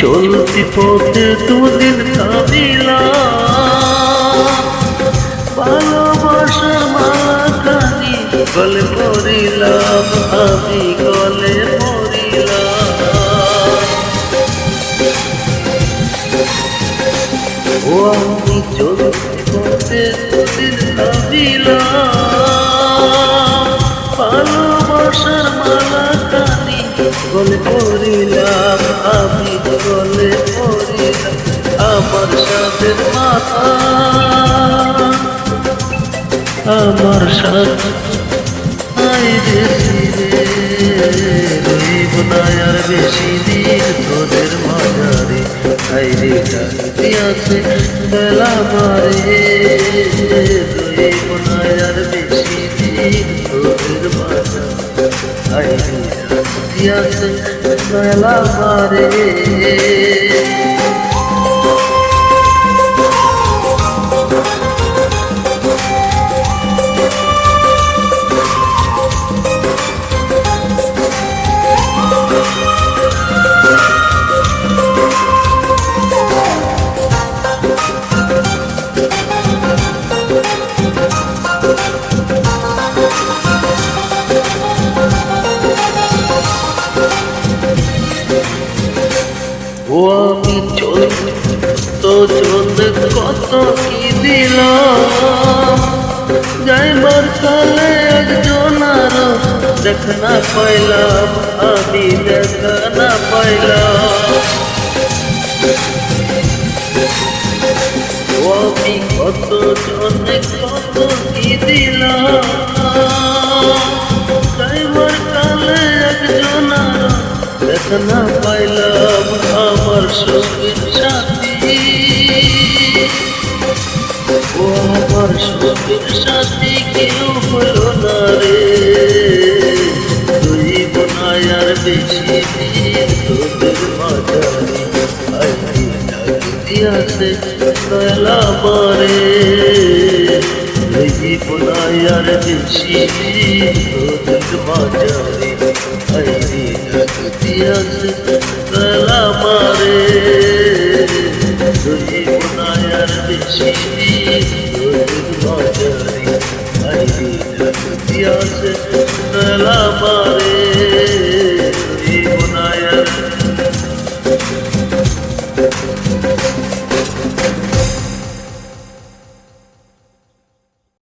চলতি পথে দুদিন কাবিলা ভালোবাসা মাখানি গলে পড়িলাম, আমি গলে পড়িলাম। ও আমি চলতি পথে দুদিন কাবিলাম গলে পড়িলাম আমি গলে পড়িলাম আমার সাথে মাথা। আমার রইব না আর বেশি দিন তোদের মাঝারে। আইরে ডাকতে আছে, বেলা মারে রইব না আর বেশি দিন তোদের মাঝারে। আছে বেলা মারে ও আমি চল তো চলতে কত কি দিলাম? যাইবার কালে একজন আর দেখা না পাইলাম, আমি দেখা না পাইলাম। ও আমি কত জনে কত কি দিলাম? না পাইলাম আমার সঙ্গীর সাথী ও আমার সঙ্গীর সাথী কেউ হলো না রে। তুই বোনায় আর বেশি তোদের মাঝারি আইনি দিয়াছে দয়ালা মারে তুই বোনায় আর বেশি তোদের মাঝারি আইনি ইতিহাসে ফেলা মারে যদি বোনায়ার বেশি দিয়ে মজারে ইতিহাসে